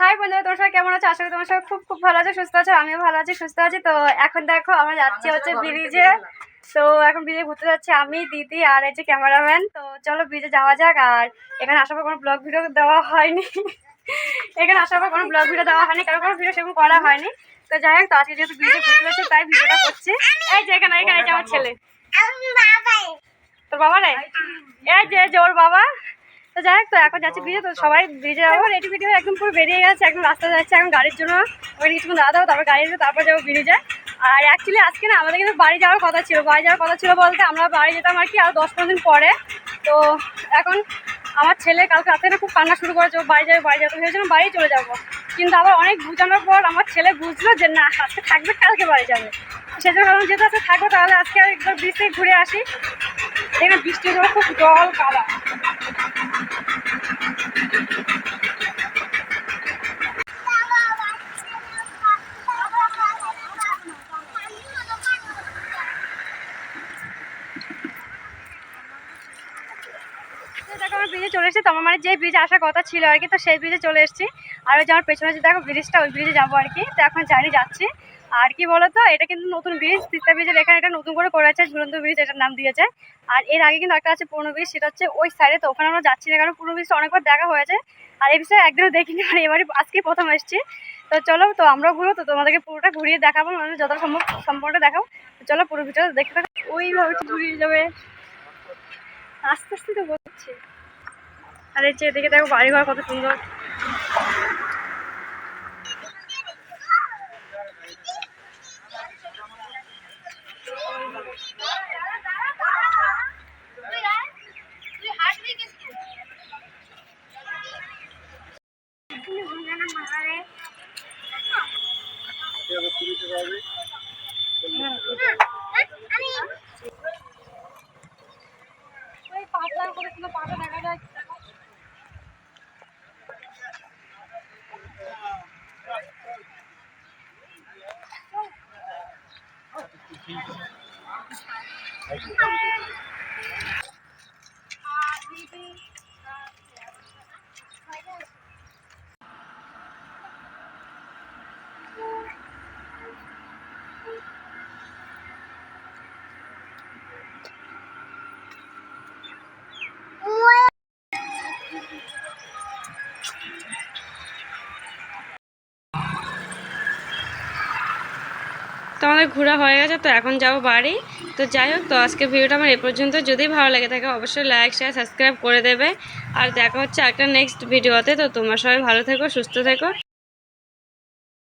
High বন্ধুরা, তোমার সবাই কেমন আছো? আশা করি তোমার সবাই খুব খুব ভালো আছে, সুস্থ আছো, আমিও ভালো আছি, সুস্থ আছি। তো এখন দেখো, আমরা যাচ্ছি হচ্ছে ব্রিজে। তো এখন ব্রিজে ঘুরতে যাচ্ছি আমি, দিদি আর এই যে ক্যামেরাম্যান। তো চলো ব্রিজে যাওয়া যাক, আর এখানে আসার পর কোনো ব্লগ ভিডিও দেওয়া হয়নি। এখানে আসার পর কোনো ব্লগ ভিডিও দেওয়া হয়নি, কারণ কোনো ভিডিও সেরকম করা হয়নি। তো যাই হোক, তো আজকে যেহেতু ব্রিজে ঘুরতে যাচ্ছে, তাই ভিডিওটা করছি। এই যে এখানে এখানে এই যে আমার ছেলে। তোর বাবা যে, এই যে ওর বাবা। তো যাই হোক, তো এখন যাচ্ছি ব্রিজে তো সবাই ব্রিজে যাব। রেডি ভিডিও একদম পুরো বেরিয়ে গেছে একদম রাস্তা যাচ্ছে, এখন গাড়ির জন্য। ওই কিছুক্ষণ দাঁড়া দাও তারপর গাড়ি তারপর যাব ব্রিজে আর অ্যাকচুয়ালি আজকে না, আমাদের কিন্তু বাড়ি যাওয়ার কথা ছিল, বাড়ি যাওয়ার কথা ছিল বলতে আমরা বাড়ি যেতাম আর কি আর দশ পনেরো দিন পরে। তো এখন আমার ছেলে কালকে রাতে না খুব কান্না শুরু করেছে বাড়ি যাবে বাড়ি যাবে ভেবেছিলাম বাড়ি চলে যাব। কিন্তু আবার অনেক বুঝানোর পর আমার ছেলে বুঝলো যে না, আজকে থাকবে, কালকে বাড়ি যাবে। সেজন্য ভাবলাম যেহেতু আজকে থাকব, তাহলে আজকে একবার ব্রিজ থেকে ঘুরে আসি। এখানে বৃষ্টি খুব জল, কাদা তো দেখো আমার ব্রিজে চলে এসেছি। তোমার মানে যে ব্রিজে আসার কথা ছিল আর কি, তো সেই ব্রিজে চলে এসেছি। আর ওই যে আমার পেছনে যে দেখো ব্রিজটা ওই ব্রিজে যাব আর কি। তো এখন জানি যাচ্ছি। আর কি বলতো, এটা কিন্তু নতুন ব্রিজ তিস্তা ব্রিজের এখানে এটা নতুন করে করেছে ঝুলন্ত ব্রিজ এটার নাম দিয়েছে আর এর আগে কিন্তু একটা আছে পুরনো ব্রিজ সেটা হচ্ছে ওই সাইডে তো ওখানে আমরা যাচ্ছি না, কারণ পুরনো ব্রিজটা অনেকবার দেখা হয়েছে। আর এই বিষয়ে একদিনও দেখিনি আর এবারে আজকে প্রথম এসেছি। তো চলো, তো আমরাও ঘুরবো, তো তোমাদেরকে পুরোটা ঘুরিয়ে দেখাবো মানে যত সম্ভব সম্পূর্ণটা দেখাবো। তো চলো পুরো ভিডিও দেখতে থাকো। ওইভাবে ঘুরিয়ে যাবে। আস্তে আস্তে তো বলছে। আর এই যে এদিকে দেখো বাড়ি ঘর কত সুন্দর। ওই পাতলা কত সুন্দর পাতা দেখা যায় ठीक है আমাদের ঘোরা হয়ে গেছে, তো এখন যাব বাড়ি। তো যাই হোক, তো আজকে ভিডিওটা আমার এ পর্যন্ত। যদি ভালো লাগে থাকে, অবশ্যই লাইক শেয়ার সাবস্ক্রাইব করে দেবে। আর দেখা হচ্ছে একটা নেক্সট ভিডিওতে তো তোমার সবাই ভালো থেকো, সুস্থ থেকো।